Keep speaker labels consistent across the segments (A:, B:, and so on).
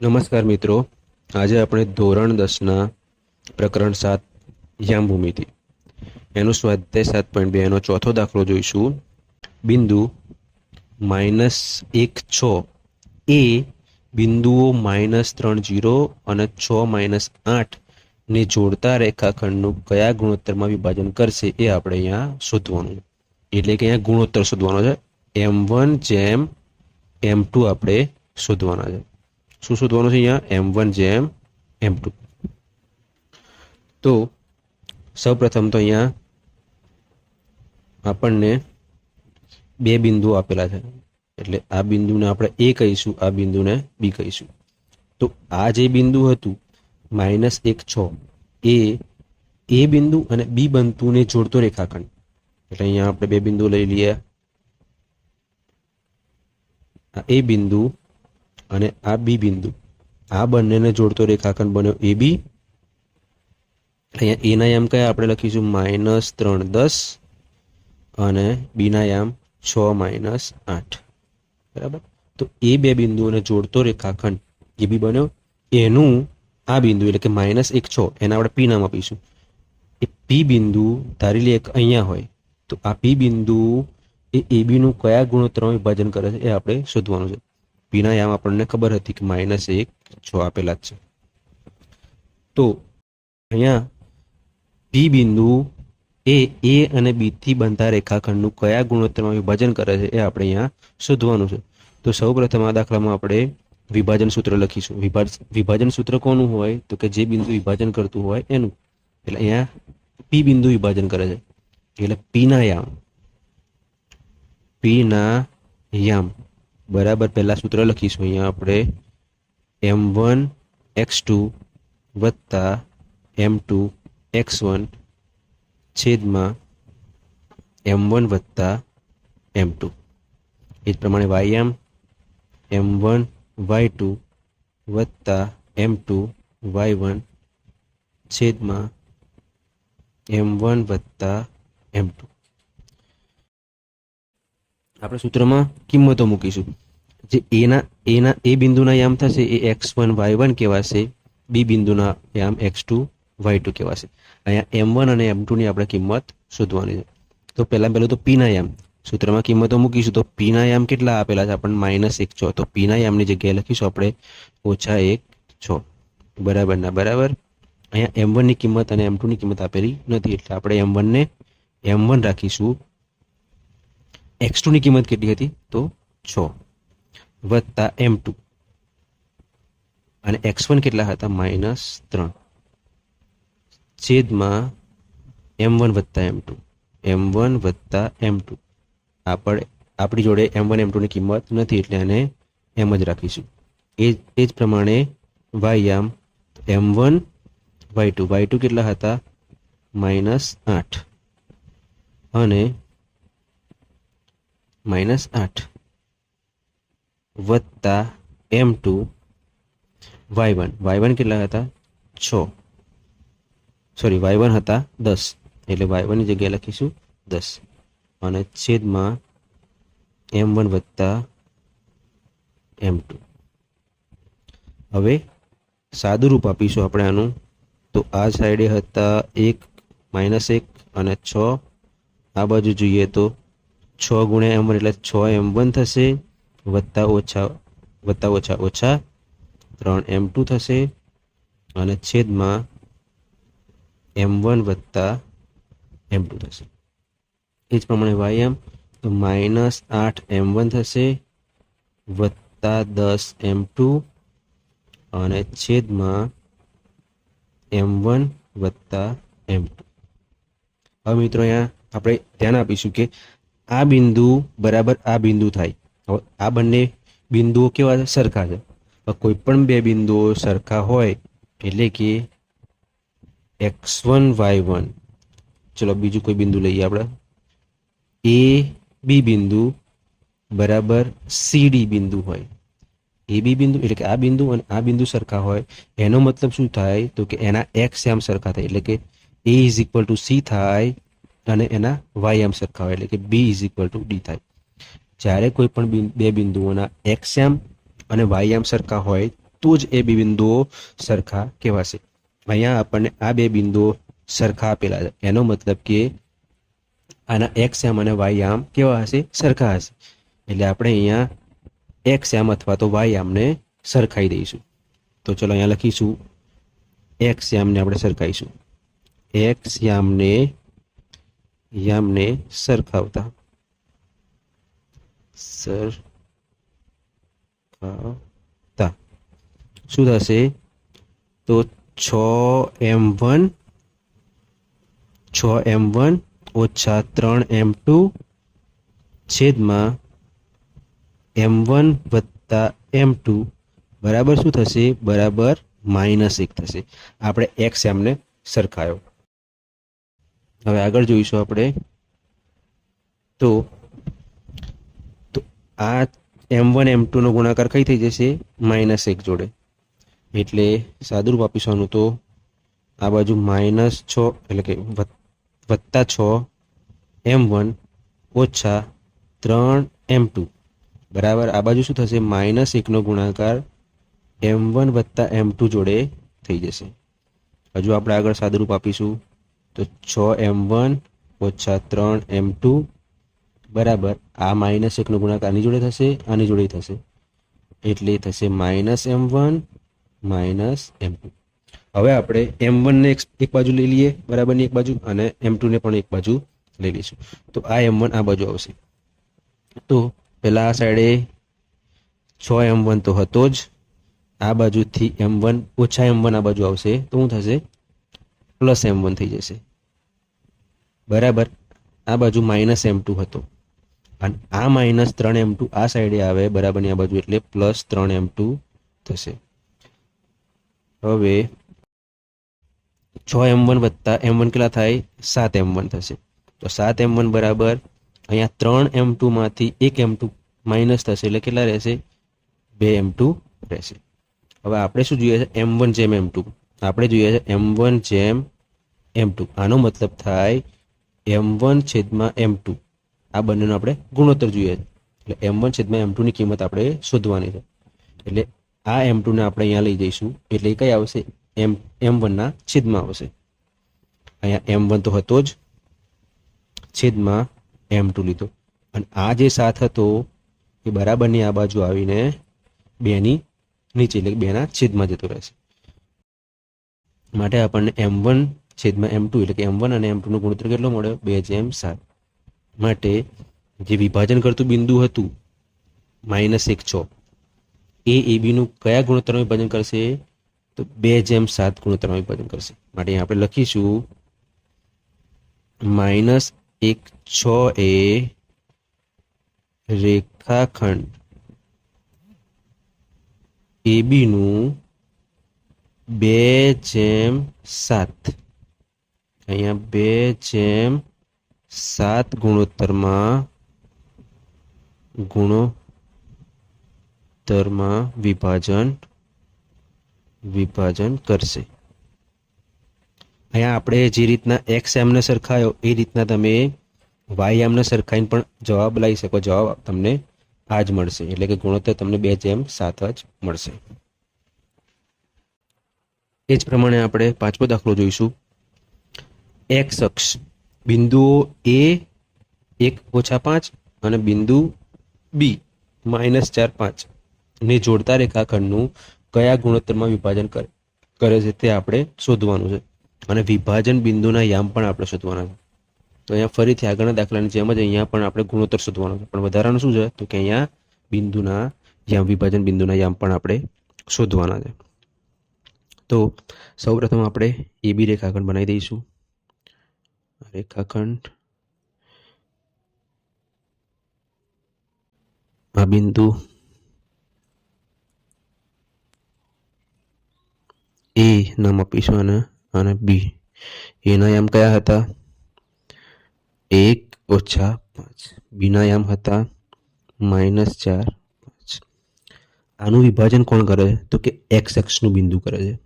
A: નમસ્કાર મિત્રો. આજે આપણે ધોરણ દસના પ્રકરણ સાત યામભૂમિતિ. એનું સ્વાધ્યાય સાત પોઈન્ટ બે, એનો ચોથો દાખલો જોઈશું. બિંદુ માઇનસ એક છ એ બિંદુઓ માઇનસ ત્રણ જીરો અને છ માઇનસ આઠ ને જોડતા રેખાખંડનું કયા ગુણોત્તરમાં વિભાજન કરશે એ આપણે અહીંયા શોધવાનું. એટલે કે અહીંયા ગુણોત્તર શોધવાનો છે. એમ વન જેમ એમ ટુ આપણે શોધવાના છે. શું શોધવાનું છે અહીંયા? એમ વન જે એમ એમ ટુ તો સૌપ્રથમ તો અહીંયા આપણને બે બિંદુઓ આપેલા છે. એટલે આ બિંદુને આપણે એ કહીશું, આ બિંદુને બી કહીશું. તો આ જે બિંદુ હતું, માઇનસ એક છ, એ એ બિંદુ અને બી બનતુને જોડતો રેખાખંડ. એટલે અહીંયા આપણે બે બિંદુ લઈ લઈએ. એ બિંદુ અને આ બી બિંદુ. આ બંનેને જોડતો રેખાખંડ બન્યો એ બી. અહીંયા એના યામ કયા આપણે લખીશું? માઇનસ ત્રણ દસ અને બીના યામ છ માઇનસ આઠ. બરાબર? તો એ બે બિંદુઓને જોડતો રેખાખંડ એ બી બન્યો. એનું આ બિંદુ એટલે કે માઇનસ એક છ, એના આપણે પી નામ આપીશું. એ પી બિંદુ ધારી લે એક અહીંયા હોય, તો આ પી બિંદુ એ એ બીનું કયા ગુણોત્તરમાં વિભાજન કરે છે એ આપણે શોધવાનું છે. પીના યામ આપણને ખબર હતી કે માઇનસ એક છ આપેલા જ છે. તો અહીંયા પી બિંદુ એ એ અને બી થી બનતા રેખાખંડનું કયા ગુણોત્તરમાં વિભાજન કરે છે એ આપણે અહીંયા શોધવાનું છે. તો સૌ પ્રથમ આ દાખલામાં આપણે વિભાજન સૂત્ર લખીશું. વિભાજ, વિભાજન સૂત્ર કોનું હોય? તો કે જે બિંદુ વિભાજન કરતું હોય એનું. એટલે અહીંયા પી બિંદુ વિભાજન કરે છે. એટલે પીના યામ પીના યામ બરાબર પહેલાં સૂત્ર લખીશું અહીંયા આપણે. એમ વન એક્સ ટુ વત્તા એમ ટુ એક્સ વન છેદમાં એમ વન વત્તા એમ ટુ એ જ પ્રમાણે Y M M one Y two વત્તા એમ ટુ વાય વન છેદમાં એમ વન વત્તા એમ ટુ આપણે સૂત્રમાં કિંમતો મૂકીશું. જે એના એના એ બિંદુના યામ થશે, એ એક્સ વન વાય વન કહેવાશે બી બિંદુના યામ એક્સ ટુ વાય ટુ કહેવાશે. અહીંયા એમ વન અને એમ ટુની આપણે કિંમત શોધવાની છે. તો પહેલાં પહેલું તો પીના યામ. સૂત્રમાં કિંમતો મૂકીશું તો પીના યામ કેટલા આપેલા છે? આપણને માઇનસ એક છ. તો પીના યામની જગ્યાએ લખીશું આપણે ઓછા એક છ. બરાબર ના? બરાબર? અહીંયા એમ વનની કિંમત અને એમ ટુની કિંમત આપેલી નથી. એટલે આપણે એમ વનને એમ વન રાખીશું. એક્સ ટુની કિંમત કેટલી હતી? તો છ. વત્તા એમ ટુ અને એક્સ વન કેટલા હતા? માઇનસ ત્રણ. છેદમાં એમ વન વત્તા એમ ટુ એમ વન વત્તા એમ ટુ આપણે આપણી જોડે એમ વન એમ ટુની કિંમત નથી એટલે આને એમ જ રાખીશું. એ એ જ પ્રમાણે વાય આમ m one y two y two કેટલા હતા? માઇનસ આઠ. અને માઇનસ આઠ વત્તા m two y one y one કેટલા હતા છ સોરી વાય વન હતા દસ એટલે વાય વનની જગ્યાએ લખીશું દસ। અને છેદમાં એમ વન વત્તા એમ ટુ। હવે સાદું રૂપ આપીશું આપણે આનું। તો આ સાઈડે હતા એક માઇનસ એક અને છ। આ બાજુ જોઈએ તો છ ગુણ્યા એમ વન એટલે છ એમ વન થશે, વત્તા ઓછા વત્તા ઓછા ઓછા ત્રણ એમ ટુ થશે અને છેદમાં એમ વન વત્તા એમ ટુ થશે. એ જ પ્રમાણે વાય એમ, તો માઇનસ આઠ એમ વન થશે, વત્તા દસ એમ ટુ અને છેદમાં એમ વન વત્તા એમ ટુ. હવે મિત્રો અહીંયા આપણે ધ્યાન આપીશું કે આ બિંદુ બરાબર આ બિંદુ થાય. આ બંને બિંદુઓ કેવા સરખા છે? કોઈ પણ બે બિંદુઓ સરખા હોય એટલે કે એક્સ વન, વાય વન. ચલો બીજું કોઈ બિંદુ લઈએ આપણે. એ બી બિંદુ બરાબર સી ડી બિંદુ હોય. એ બી બિંદુ એટલે કે આ બિંદુ અને આ બિંદુ સરખા હોય. એનો મતલબ શું થાય? તો કે એના એક્સ એમ સરખા થાય. એટલે કે a is equal to c થાય અને એના વાય એમ સરખા હોય એટલે કે b is equal to d થાય. જ્યારે કોઈ પણ બે બિંદુઓના એક્સ એમ અને વાય એમ સરખા હોય, તો જ એ બે બિંદુઓ સરખા કહેવાશે. અહીંયા આપણને આ બે બિંદુઓ સરખા આપેલા છે. એનો મતલબ કે આના એક્સ એમ અને વાય આમ કેવા હશે? સરખા હશે. એટલે આપણે અહીંયા એક્સ એમ અથવા તો વાય આમને સરખાઈ દઈશું. તો ચલો અહીંયા લખીશું. એક્સ એમને આપણે સરખાઈશું. એક્સ યામને યામને સરખાવતા. સરખાવતા. શું થશે? તો છ એમ વન, છ એમ વન, ઓછા ત્રણ એમ ટુ, છેદમાં એમ વન વત્તા એમ ટુ. બરાબર શું થશે? બરાબર માઇનસ એક થશે. આપણે એક્સ એમને સરખાયો. હવે આગળ જોઈશું આપણે. તો તો આ એમ વન એમ ટુનો ગુણાકાર કઈ થઈ જશે? માઇનસ એક જોડે. એટલે સાદુરૂપ આપીશું તો આ બાજુ માઇનસ છ, એટલે કે વત્તા છ એમ વન ઓછા ત્રણ એમ ટુ બરાબર? આ બાજુ શું થશે? માઇનસ એકનો ગુણાકાર એમ વન વત્તા એમ ટુ જોડે થઈ જશે. હજુ આપણે આગળ સાદુરૂપ આપીશું. તો છ એમ વન ઓછા ત્રણ એમ ટુ બરાબર. આ માઇનસ એકનો ગુણાકાર આની જોડે થશે, આની જોડે થશે. એટલે થશે minus m one minus m two. હવે આપણે એમ વનને એક બાજુ લઈ લઈએ, બરાબરની એક બાજુ, અને એમ ટુને પણ એક બાજુ લઈ લઈશું. તો આ એમ વન આ બાજુ આવશે. તો પહેલાં આ સાઈડે છ એમ વન તો હતો જ. આ બાજુથી એમ વન ઓછા એમ વન આ બાજુ આવશે. તો શું થશે? પ્લસ એમ વન થઈ જશે. બરાબર? આ બાજુ માઇનસ એમ ટુ હતો. અને આ માઇનસ ત્રણ એમ ટુ આ સાઈડે આવે બરાબરની આ બાજુ એટલે પ્લસ ત્રણ એમ ટુ થશે. હવે છ એમ વન વત્તા એમ વન કેટલા થાય? સાત એમ વન થશે. તો સાત એમ વન બરાબર, અહીંયા ત્રણ એમ ટુમાંથી એક એમ ટુ માઇનસ થશે એટલે કેટલા રહેશે? બે એમ ટુ રહેશે. હવે આપણે શું જોઈએ છે? એમ વન જેમ એમ ટુ. આપણે જોઈએ છે એમ વન જેમ એમ ટુ. આનો મતલબ થાય એમ વન છેદમાં એમ ટુ. આ બંનેનો આપણે ગુણોત્તર જોઈએ છે. એટલે એમ વન છેદમાં એમ ટુની કિંમત આપણે શોધવાની છે. એટલે આ એમ ટુને આપણે અહીંયા લઈ જઈશું. એટલે કઈ આવશે? એમ એમ વનના છેદમાં આવશે. અહીંયા એમ વન તો હતો જ. છેદમાં એમ ટુ લીધો. અને આ જે સાથ હતો, એ બરાબરની આ બાજુ આવીને બેની નીચે, એટલે બેના છેદમાં જતો રહેશે. માટે આપણને એમ વન છેદમાં એમ ટુ એટલે કે એમ વન અને એમ ટુનો ગુણોત્તર કેટલો મળ્યો? બે જેમ સાત. માટે જે વિભાજન કરતું બિંદુ હતું, માઇનસ એક છ. એ એ બીનું કયા ગુણોત્તરમાં વિભાજન કરશે? તો બે જેમ સાત ગુણોત્તરમાં વિભાજન કરશે. માટે આપણે લખીશું, માઇનસ એક છ એ રેખાખંડ એ બીનું બે જેમ સાત. અહીંયા બે જેમ સાત ગુણોત્તરમાં ગુણોત્તરમાં વિભાજન વિભાજન કરશે. અહીંયા આપણે જે રીતના એક્સ એમને સરખાયો, એ રીતના તમે વાય એમને સરખાઈને પણ જવાબ લાવી શકો. જવાબ તમને આ જ મળશે. એટલે કે ગુણોત્તર તમને બે જેમ સાત જ મળશે. એ જ પ્રમાણે આપણે પાંચમો દાખલો જોઈશું. એક્સ અક્ષ. બિંદુઓ એ એક ઓછા પાંચ અને બિંદુ બી માઇનસ ચાર પાંચ. ને જોડતા રેખાખંડનું કયા ગુણોત્તરમાં વિભાજન કરે કરે છે તે આપણે શોધવાનું છે. અને વિભાજન બિંદુના યામ પણ આપણે શોધવાના છે. તો અહીંયા ફરીથી આગળના દાખલાની જેમ જ અહીંયા પણ આપણે ગુણોત્તર શોધવાનો છે. પણ વધારાનું શું છે? તો કે અહીંયા બિંદુના યામ, વિભાજન બિંદુના યામ પણ આપણે શોધવાના છે. તો સૌપ્રથમ આપણે એ બી રેખાખંડ બનાવી દઈશું. રેખાખંડ આ બિંદુ એ નામ આપીશું અને અને બી એના યામ કયા હતા? એક ઓછા પાંચ. બીના યામ હતા માઇનસ ચાર પાંચ. આનું વિભાજન કોણ કરે? છે તો કે એક્સ એક્સનું બિંદુ કરે છે.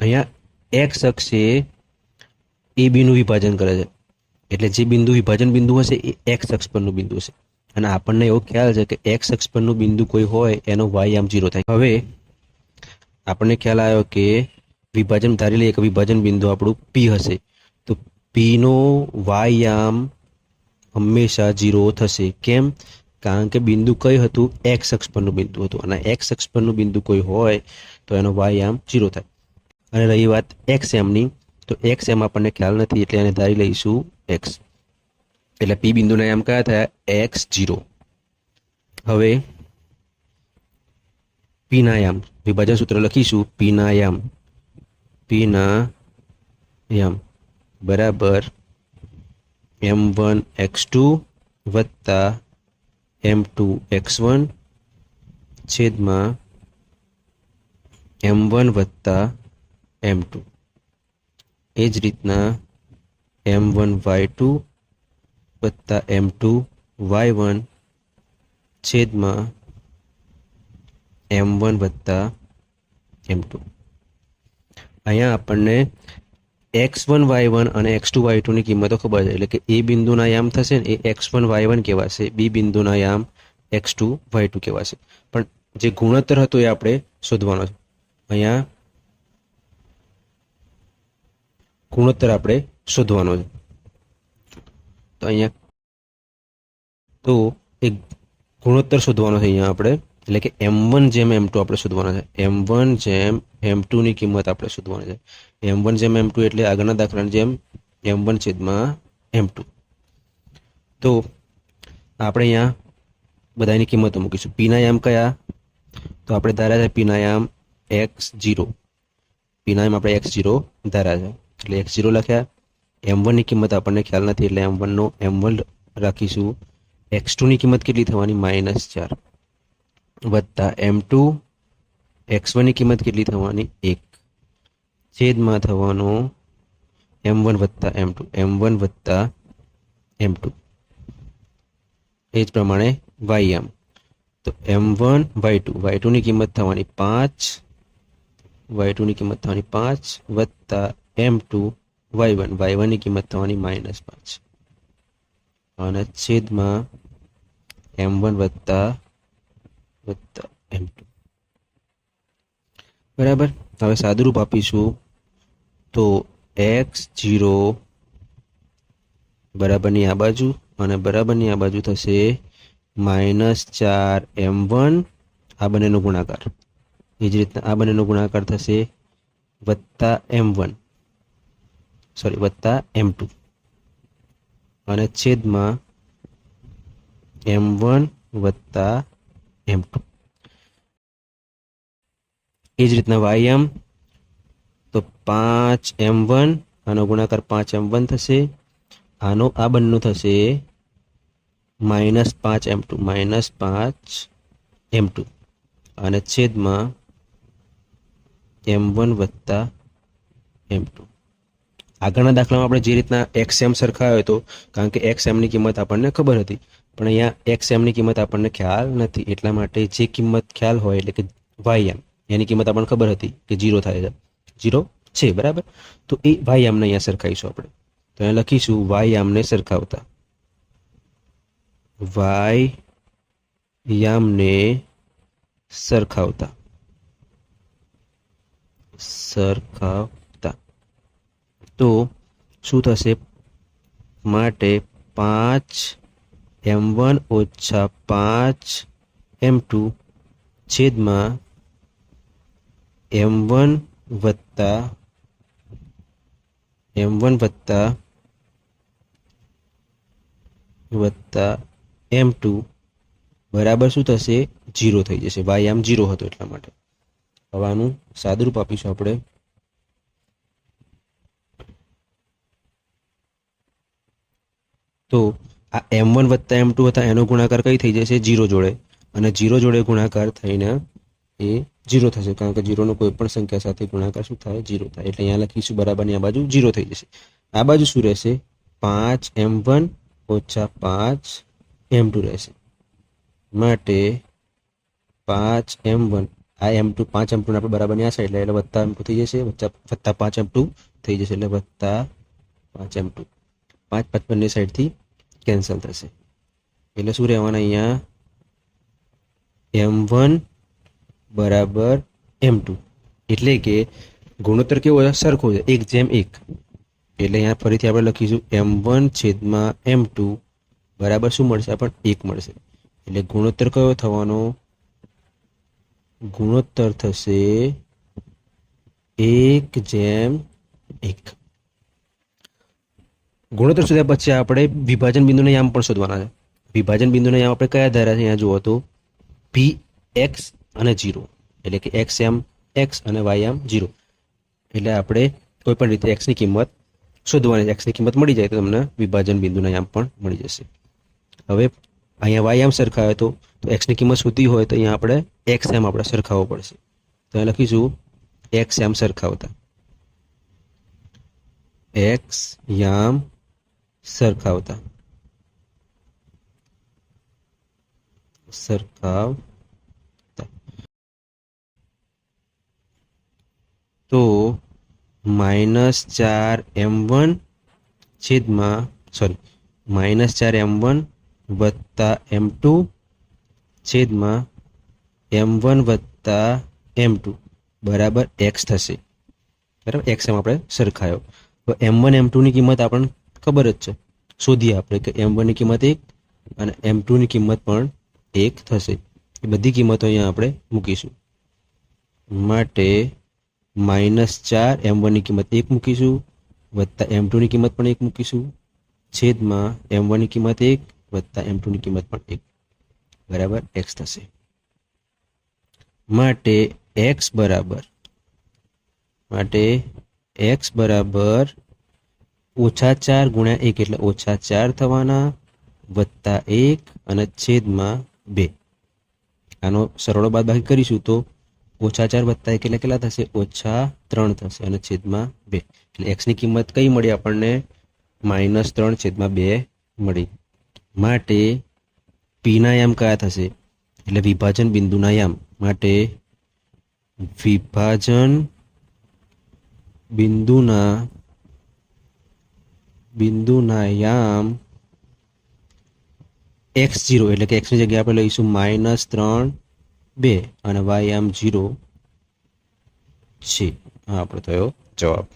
A: અહીંયા એક્સ અક્ષે એ બીનું વિભાજન કરે છે. એટલે જે બિંદુ વિભાજન બિંદુ હશે એ એક્સ અક્ષ પરનું બિંદુ હશે. અને આપણને એવો ખ્યાલ છે કે એક્સ અક્ષ પરનું બિંદુ કોઈ હોય એનો વાય આમ જીરો થાય. હવે આપણને ખ્યાલ આવ્યો કે વિભાજન ધારી લઈએ કે વિભાજન બિંદુ આપણું પી હશે. તો પીનો વાય આમ હંમેશા જીરો થશે. કેમ? કારણ કે બિંદુ કઈ હતું? એક્સ અક્ષ પરનું બિંદુ હતું. અને એક્સ અક્ષ પરનું બિંદુ કોઈ હોય તો એનો વાય આમ જીરો થાય. અને રહી વાત એક્સ એમની તો એક્સ એમ આપણને ખ્યાલ નથી, એટલે એને ધારી લઈશું એક્સ એટલે પી બિંદુના એમ કયા થયા? એક્સ જીરો હવે પીનાયામ વિભાજન સૂત્ર લખીશું પીનાયામ પીનાયામ બરાબર. એમ વન એક્સ ટુ વત્તા એમ ટુ એક્સ વન છેદમાં એમ વન વત્તા એમ ટુ એ જ રીતના એમ વન વાય ટુ વત્તા એમ ટુ વાય વન છેદમાં એમ વન વત્તા એમ ટુ અહીંયા આપણને એક્સ વન વાય વન અને એક્સ ટુ વાય ટુની કિંમતો ખબર છે. એટલે કે એ બિંદુના યામ થશે ને એ એક્સ વન વાય વન કહેવાશે. બી બિંદુના યામ એક્સ ટુ વાય ટુ કહેવાશે. પણ જે ગુણોત્તર હતો એ આપણે શોધવાનો છે. અહીંયા ગુણોત્તર આપણે શોધવાનો છે. તો અહીંયા તો એક ગુણોત્તર શોધવાનો છે અહીંયા આપણે. એટલે કે એમ વન જેમ એમ ટુ આપણે શોધવાના છે. એમ વન જેમ એમ ટુની કિંમત આપણે શોધવાની છે. એમ વન જેમ એમ ટુ એટલે આગળના દાખલાની જેમ એમ વન છેદમાં એમ ટુ. તો આપણે અહીંયા બધાની કિંમતો મૂકીશું. પીનાયામ કયા? તો આપણે ધાર્યા છે પીનાયામ એક્સ જીરો પીનાયામ આપણે એક્સ જીરો ધાર્યા છે. એટલે એક્સ જીરો લખ્યા. એમ વનની કિંમત આપણને ખ્યાલ નથી એટલે એમ વનનો એમ વન રાખીશું. એક્સ ટુની કિંમત કેટલી થવાની? માઇનસ ચાર. વત્તા એમ ટુ એક્સ વનની કિંમત કેટલી થવાની? એક. છેદમાં થવાનો એમ વન વત્તા એમ ટુ એમ વન વત્તા એમ ટુ એ જ પ્રમાણે વાય એમ તો M one Y two Y ટુની કિંમત થવાની પાંચ. વાય ટુની કિંમત થવાની પાંચ વત્તા m two y one, y વનની કિંમત થવાની માઇનસ પાંચ. અને છેદમાં એમ વન વત્તા વત્તા એમ ટુ. બરાબર? હવે સાદુરૂપ આપીશું તો એક્સ જીરો બરાબરની આ બાજુ અને બરાબરની આ બાજુ થશે માઇનસ ચાર એમ વન. આ બંનેનો ગુણાકાર. એ જ રીતના આ બંનેનો ગુણાકાર થશે વત્તા એમ વન. સોરી વત્તા એમ ટુ અને છેદમાં એમ વન વત્તા એમ ટુ એ જ રીતના વાય એમ તો પાંચ એમ વન આનો ગુણાકાર પાંચ એમ વન થશે. આનો આ બંને થશે માઇનસ પાંચ એમ ટુ માઇનસ પાંચ એમ ટુ અને છેદમાં એમ વન વત્તા એમ ટુ આગળના દાખલામાં આપણે જે રીતના એક્સ એમ સરખાયો હતો કારણ કે એક્સ એમની કિંમત આપણને ખબર હતી. પણ અહીંયા એક્સ એમની કિંમત આપણને ખ્યાલ નથી. એટલા માટે જે કિંમત ખ્યાલ હોય એટલે કે વાય એમ એની કિંમત આપણને ખબર હતી કે જીરો થાય છે. જીરો છે, બરાબર? તો એ વાય એમને અહીંયા સરખાઈશું આપણે. તો અહીંયા લખીશું વાય આમને સરખાવતા. વાય યામને સરખાવતા. સરખાવતા. તો શું થશે? માટે પાંચ એમ વન ઓછા પાંચ એમ ટુ છેદમાં એમ વન વત્તા એમ વન વત્તા વત્તા એમ ટુ બરાબર શું થશે? જીરો થઈ જશે. વાય આમ જીરો હતો એટલા માટે. હવાનું સાદુરૂપ આપીશું આપણે. તો આ એમ વન વત્તા એમ ટુ હતા, એનો ગુણાકાર કઈ થઈ જશે? જીરો જોડે. અને જીરો જોડે ગુણાકાર થઈને એ જીરો થશે, કારણ કે જીરોનો કોઈ પણ સંખ્યા સાથે ગુણાકાર શું થાય? જીરો થાય. એટલે અહીંયા લખીશું બરાબરની આ બાજુ જીરો થઈ જશે. આ બાજુ શું રહેશે? પાંચ એમ વન ઓછા પાંચ એમ ટુ રહેશે. માટે પાંચ એમ વન, આ એમ ટુ, પાંચ એમ ટુ આપણે બરાબરની આ સાઈડ એટલે વત્તા એમ ટુ થઈ જશે વત્તા પાંચ એમ ટુ થઈ જશે, એટલે વત્તા પાંચ એમ ટુ. પાંચ પાંચ બંને સાઈડથી કેન્સલ થશે. એટલે શું રહેવાના અહીંયા? એમ વન બરાબર એમ ટુ એટલે કે ગુણોત્તર કેવો સરખો છે. એક જેમ એક. એટલે અહીંયા ફરીથી આપણે લખીશું એમ વન છેદમાં એમ ટુ બરાબર શું મળશે? આપણને એક મળશે. એટલે ગુણોત્તર કયો થવાનો? ગુણોત્તર થશે એક જેમ એક. ગુણોત્તર શોધ્યા પછી આપણે વિભાજન બિંદુના યામ પણ શોધવાના છે. વિભાજન બિંદુના યામ આપણે કયા ધાર્યા છે? અહીંયા જુઓ તો પી એક્સ અને જીરો એટલે કે એક્સ એમ એક્સ અને વાય એમ જીરો એટલે આપણે કોઈ પણ રીતે એક્સની કિંમત શોધવાની એક્સની કિંમત મળી જાય તો તમને વિભાજન બિંદુના યામ પણ મળી જશે. હવે અહીંયા વાય એમ સરખાવે તો તો એક્સની કિંમત શોધવી હોય તો અહીંયા આપણે એક્સ એમ આપણે સરખાવવો પડશે. તો અહીંયા લખીશું એક્સ એમ સરખાવતા. એક્સ યામ સરખાવતા. સરખાવતા. તો માઇનસ ચાર એમ વન છેદમાં, સોરી માઇનસ ચાર એમ વન વત્તા એમ ટુ છેદમાં એમ વન વત્તા એમ ટુ. બરાબર, એક્સ થશે. બરાબર, એક્સ એમ આપણે સરખાયો. તો એમ વન એમ ટુની કિંમત આપણને ખબર જ છે. શોધીએ આપણે કે એમ વનની કિંમત એક અને એમ ટુની કિંમત પણ એક થશે. એ બધી કિંમતો અહીંયા આપણે મૂકીશું. માટે માઇનસ ચાર એમ વનની કિંમત એક મૂકીશું, વત્તા એમ ટુની કિંમત પણ એક મૂકીશું. છેદમાં એમ વનની કિંમત એક વત્તા એમ ટુની કિંમત પણ એક. બરાબર? એક્સ થશે. માટે એક્સ બરાબર. માટે એક્સ બરાબર ઓછા ચાર ગુણ્યા એક એટલે ઓછા ચાર થવાના વત્તા એક અને છેદમાં બે. આનો સરળો બાદ બાકી કરીશું તો ઓછા ચાર વત્તા એક એટલે કેટલા થશે? ઓછા ત્રણ થશે અને છેદમાં બે. એટલે એક્સની કિંમત કઈ મળી આપણને? માઇનસ ત્રણ છેદમાં બે મળી. માટે પીના યામ કયા થશે? એટલે વિભાજન બિંદુના યામ. માટે વિભાજન બિંદુના બિંદુના યામ એક્સ જીરો એટલે કે એક્સની જગ્યાએ આપણે લઈશું માઇનસ ત્રણ બે અને વાય આમ જીરો છે. આ આપણો થયો જવાબ.